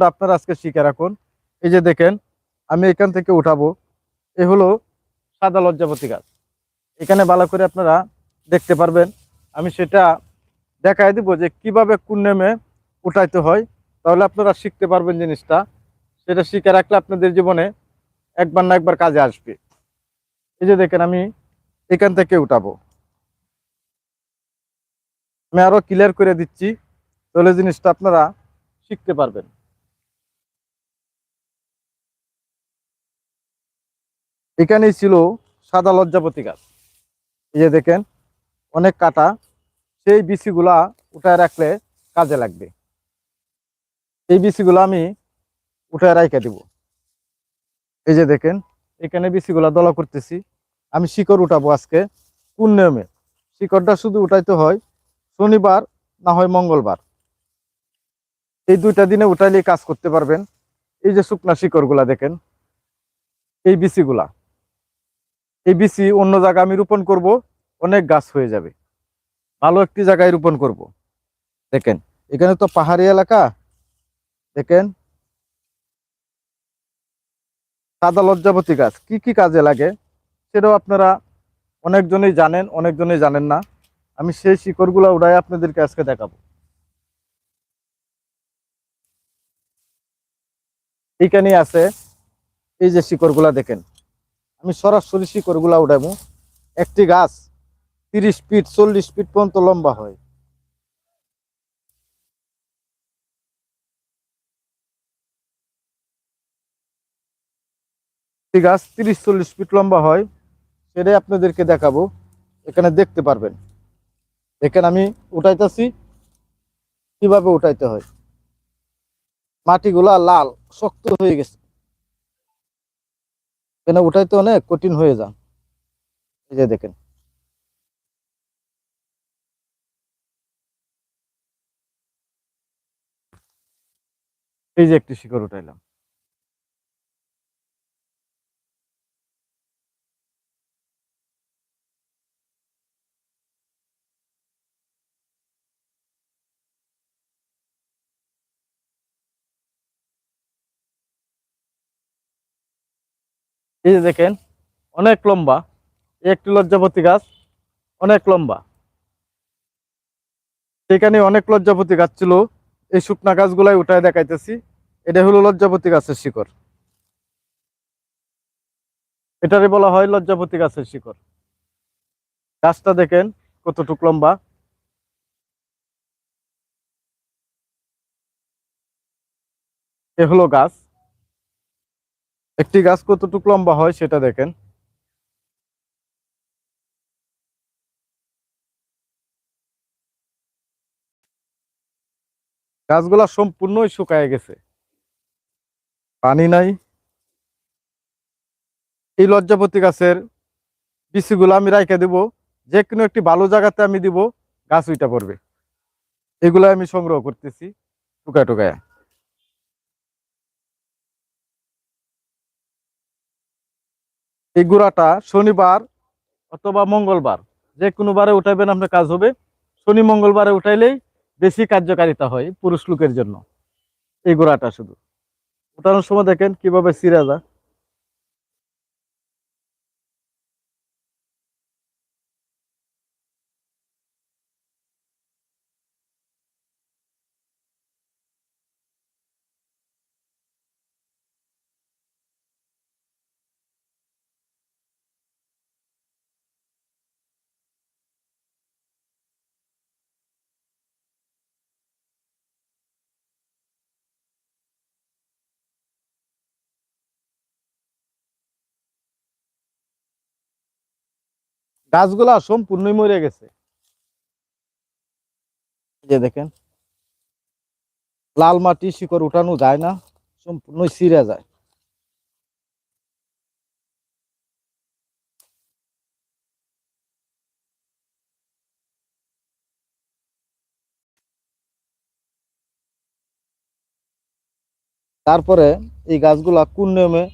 নিয়মটা আপনারা আজকে শিখে রাখুন এই যে দেখেন, আমি এখান থেকে উঠাবো। এ হলো সাদা লজ্জাপতি গাছ। এখানে ভালো করে আপনারা দেখতে পারবেন। আমি সেটা দেখাই দিব যে কীভাবে কোন নেমে উঠাইতে হয়। তাহলে আপনারা শিখতে পারবেন জিনিসটা। সেটা শিখে রাখলে আপনাদের জীবনে একবার না একবার কাজে আসবে। এই যে দেখেন, আমি এখান থেকে উঠাবো। আমি আরও ক্লিয়ার করে দিচ্ছি। তাহলে জিনিসটা আপনারা শিখতে পারবেন। এখানেই ছিল সাদা লজ্জাপতি গাছ। এই যে দেখেন, অনেক কাটা, সেই বিচিগুলা উঠায় রাখলে কাজে লাগবে। এই বিচিগুলো আমি উঠায় রাইখে দিব। এই যে দেখেন, এখানে বিচিগুলা দলা করতেছি। আমি শিকড় উঠাবো আজকে কোন নিয়মে? শিকড়টা শুধু উঠাইতে হয় শনিবার, না হয় মঙ্গলবার। এই দুইটা দিনে উঠাইলেই কাজ করতে পারবেন। এই যে শুকনা শিকড়গুলা দেখেন, এই বিচিগুলা। এই বিচি অন্য জায়গা আমি রোপণ করব, অনেক গাছ হয়ে যাবে। ভালো একটি জায়গায় রোপণ করব। দেখেন, এখানে তো পাহাড়ি এলাকা। দেখেন। সাদা লজ্জাপতি গাছ। কি কি কাজে লাগে সেটাও আপনারা অনেকজনেই জানেন অনেকজনেই জানেন না। আমি সেই শিকড়গুলো উড়াই আপনাদেরকে আজকে দেখাবো। এইখানেই আছে। এই যে শিকড়গুলা দেখেন। আমি সরাসরি শিকড়গুলা উঠাবো। একটি গাছ তিরিশ ফিট, চল্লিশ ফিট পর্যন্ত লম্বা হয়। গাছ তিরিশ, চল্লিশ ফিট লম্বা হয়, সেটাই আপনাদেরকে দেখাবো। এখানে দেখতে পারবেন। এখানে আমি উঠাইতেছি। কীভাবে উঠাইতে হয়? মাটিগুলা লাল, শক্ত হয়ে গেছে। এখানে উঠাইতে অনেক কঠিন হয়ে যান। এই যে দেখেন। এই যে একটি শিকড় উঠাইলাম। এই যে দেখেন, অনেক লম্বা একটি লজ্জাপতি গাছ, অনেক লম্বা। সেখানে অনেক লজ্জাপতি গাছ ছিল, এই শুকনা গাছগুলাই উঠায় দেখাইতেছি। এটা হলো লজ্জাপতি গাছের শিকড়। এটারে বলা হয় লজ্জাপতি গাছের শিকড়। গাছটা দেখেন কতটুক লম্বা। এ হলো গাছ। একটি গাছ কতটুক লম্বা হয় সেটা দেখেন। গাছগুলা সম্পূর্ণই শুকায় গেছে। পানি নাই। এই লজ্জাপতি গাছের বিচিগুলো আমি রাইখে দেব। যে কোনো একটি ভালো জায়গাতে আমি দিব, গাছ উইটা পড়বে। এগুলো আমি সংগ্রহ করতেছি টুকায় টুকায়। এই গুড়াটা শনিবার অথবা মঙ্গলবার, যে কোনো বারে উঠাইবেন, আপনার কাজ হবে। শনি মঙ্গলবারে উঠাইলেই বেশি কার্যকারিতা হয় পুরুষ লোকের জন্য। এই গুড়াটা শুধু। উঠানোর সময় দেখেন কীভাবে সিরা গাছগুলা সম্পূর্ণই মরে গেছে। যে দেখেন, লাল মাটি শিকড় উঠানো যায় না, সম্পূর্ণই ছিঁড়ে যায়। তারপরে এই গাছগুলা কোন নিয়মে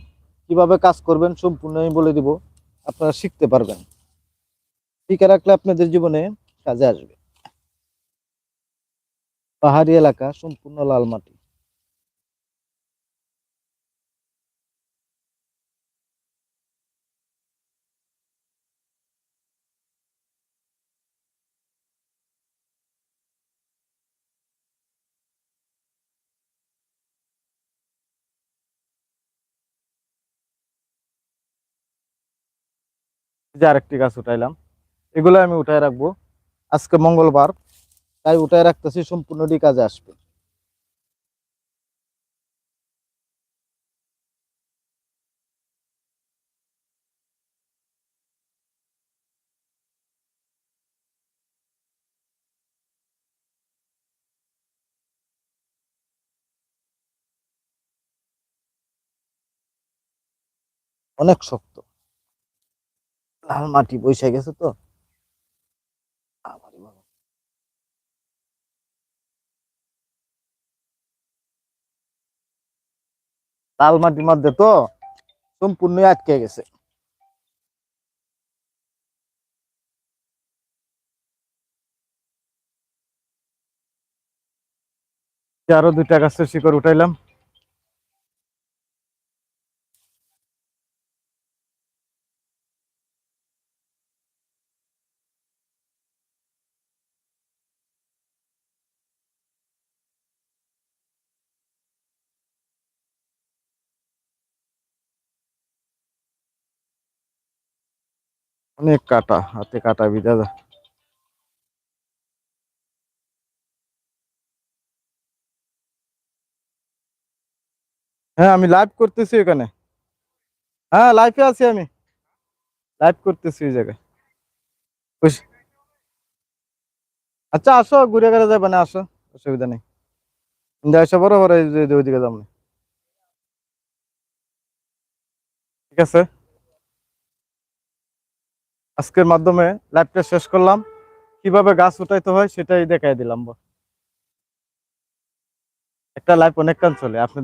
কীভাবে কাজ করবেন সম্পূর্ণ আমি বলে দিব, আপনারা শিখতে পারবেন। টিকে রাখলে আপনাদের জীবনে কাজে আসবে। পাহাড়ি এলাকা, সম্পূর্ণ লাল মাটি। যে আরেকটি গাছ উঠাইলাম। এগুলো আমি উঠায় রাখব। আজকে মঙ্গলবার, তাই উঠায় রাখতেছি, সম্পূর্ণটি কাজে আসবে। অনেক শক্ত। লাল মাটি বসে গেছে তো। আবারই বাবা। লাল মাটির মধ্যে তো সম্পূর্ণ আটকে গেছে আরও দুইটা গাছের শিকড় উঠাইলাম অনেক কাটা, হাতে কাটা বিদা যায়। হ্যাঁ আমি লাইভ করতেছি এখানে হ্যাঁ লাইভে আছি আমি। লাইভ করতেছি এই জায়গায়। বুঝ- আচ্ছা আসো, ঘুরে গেলে যাবে না, আসো। অসুবিধা নেই। কিন্তু এসে বড় বড় এই যে, ওইদিকে যাব ঠিক আছে? আজকের মাধ্যমে লাইভটা শেষ করলাম। কীভাবে গাছ উঠাইতে হয় সেটাই দেখাই দিলাম একটা লাইভ অনেকক্ষণ চলে, আপনি